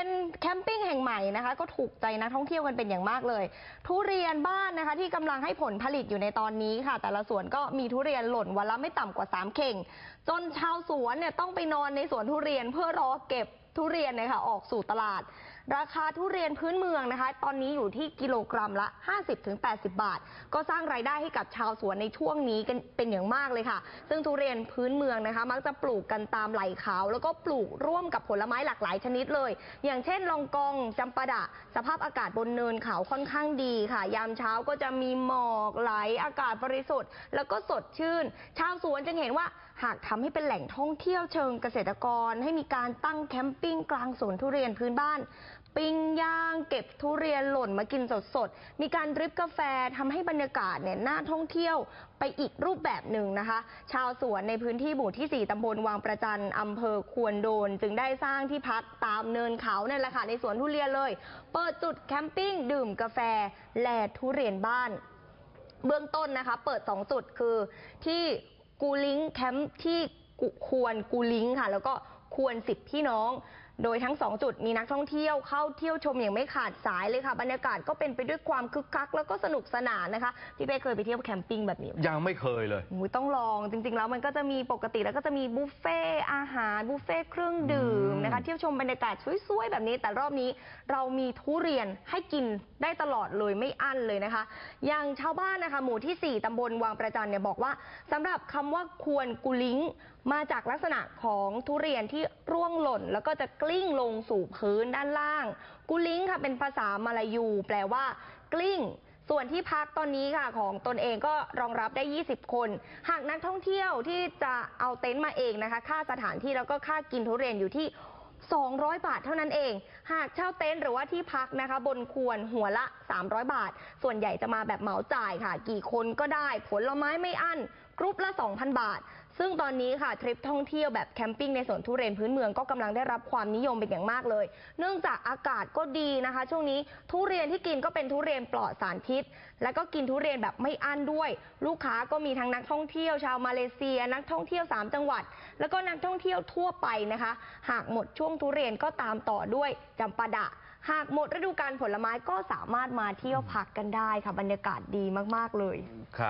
เป็นแคมปิ้งแห่งใหม่นะคะ ก็ถูกใจนักท่องเที่ยวกันเป็นอย่างมากเลย ทุเรียนบ้านนะคะ ที่กำลังให้ผลผลิตอยู่ในตอนนี้ค่ะ แต่ละสวนก็มีทุเรียนหล่นวันละไม่ต่ำกว่า 3 เข่ง จนชาวสวนเนี่ยต้องไปนอนในสวนทุเรียนเพื่อรอเก็บทุเรียนเนี่ยค่ะออกสู่ตลาด ราคาทุเรียนพื้นเมืองนะคะ ตอนนี้อยู่ที่กิโลกรัมละ 50-80 บาท ก็สร้างรายได้ให้กับชาวสวนในช่วงนี้กันเป็นอย่างมากเลยค่ะ ซึ่งทุเรียนพื้นเมืองนะคะ มักจะปลูกกันตามไหล่เขา แล้วก็ปลูกร่วมกับผลไม้หลากหลายชนิดเลย อย่างเช่นลองกองจำปาดะ สภาพอากาศบนเนินเขาค่อนข้างดีค่ะ ยามเช้าก็จะมีหมอกไหลอากาศบริสุทธิ์ แล้วก็สดชื่น ชาวสวนจึงเห็นว่า หากทำให้เป็นแหล่งท่องเที่ยวเชิงเกษตรกร ให้มีการตั้งแคมปิ้งกลางสวนทุเรียนพื้นบ้าน ปิ้งย่าง เก็บทุเรียนหล่นมากินสดๆ มีการดริปกาแฟทำให้บรรยากาศเนี่ยน่าท่องเที่ยวไปอีกรูปแบบหนึ่งนะคะ ชาวสวนในพื้นที่หมู่ที่ 4 ตำบลวังประจันอำเภอควนโดน จึงได้สร้างที่พักตามเนินเขานั่นแหละค่ะในสวนทุเรียนเลย เปิดจุดแคมปิ้งดื่มกาแฟแลทุเรียนบ้านเบื้องต้นนะคะ เปิด 2 จุดคือที่ กูลิงแคมป์ที่ควรกูลิงค่ะ แล้วก็ควรสิบพี่น้องโดยทั้ง2จุดมีนักท่องเที่ยวเข้าเที่ยวชมอย่างไม่ขาดสายเลยค่ะบรรยากาศก็เป็นไปด้วยความคึกคักแล้วก็สนุกสนานนะคะพี่เป้เคยไปเที่ยวแคมปิ้งแบบนี้ไหมยังไม่เคยเลยอุ๊ยต้องลองจริงๆแล้วมันก็จะมีปกติแล้วก็จะมีบุฟเฟ่ต์อาหารบุฟเฟ่ต์เครื่องดื่มอืมนะคะเที่ยวชมบรรยากาศสวยๆแบบนี้ แต่รอบนี้เรามีทุเรียนให้กินได้ตลอดเลยไม่อั้นเลยนะคะอย่างชาวบ้านนะคะหมู่ที่ 4ตำบลวังประจันเนี่ยบอกว่าสำหรับคำว่าควรกุลิงมาจากลักษณะของทุเรียนที่ ร่วงหล่น แล้วก็จะกลิ้งลงสู่พื้นด้านล่าง กุลิงค่ะเป็นภาษามาลายู แปลว่า กลิ้ง ส่วนที่พักตอนนี้ค่ะของตนเองก็รองรับได้ 20 คน หากนักท่องเที่ยวที่จะเอาเต็นท์มาเองนะคะ ค่าสถานที่แล้วก็ค่ากินทุเรียนอยู่ที่ 200 บาทเท่านั้นเอง หากเช่าเต็นท์หรือว่าที่พักนะคะ บนควรหัวละ 300 บาท ส่วนใหญ่จะมาแบบเหมาจ่ายค่ะ กี่คนก็ได้ ผลไม้ไม่อั้นกรุ๊ปละ 2,000 บาท ซึ่งตอนนี้ค่ะทริปท่องเที่ยวแบบแคมปิ้งในสวนทุเรียนพื้นเมืองก็กำลังได้รับความนิยมเป็นอย่างมากเลย เนื่องจากอากาศก็ดีนะคะ ช่วงนี้ทุเรียนที่กินก็เป็นทุเรียนปลอดสารพิษ แล้วก็กินทุเรียนแบบไม่อั้นด้วย ลูกค้าก็มีทั้งนักท่องเที่ยวชาวมาเลเซีย นักท่องเที่ยว 3 จังหวัด แล้วก็นักท่องเที่ยวทั่วไปนะคะ หากหมดช่วงทุเรียนก็ตามต่อด้วยจำปาดะหากหมดฤดูกาลผลไม้ก็สามารถมาเที่ยวพักกันได้ค่ะบรรยากาศดีมาก ๆ เลยครับ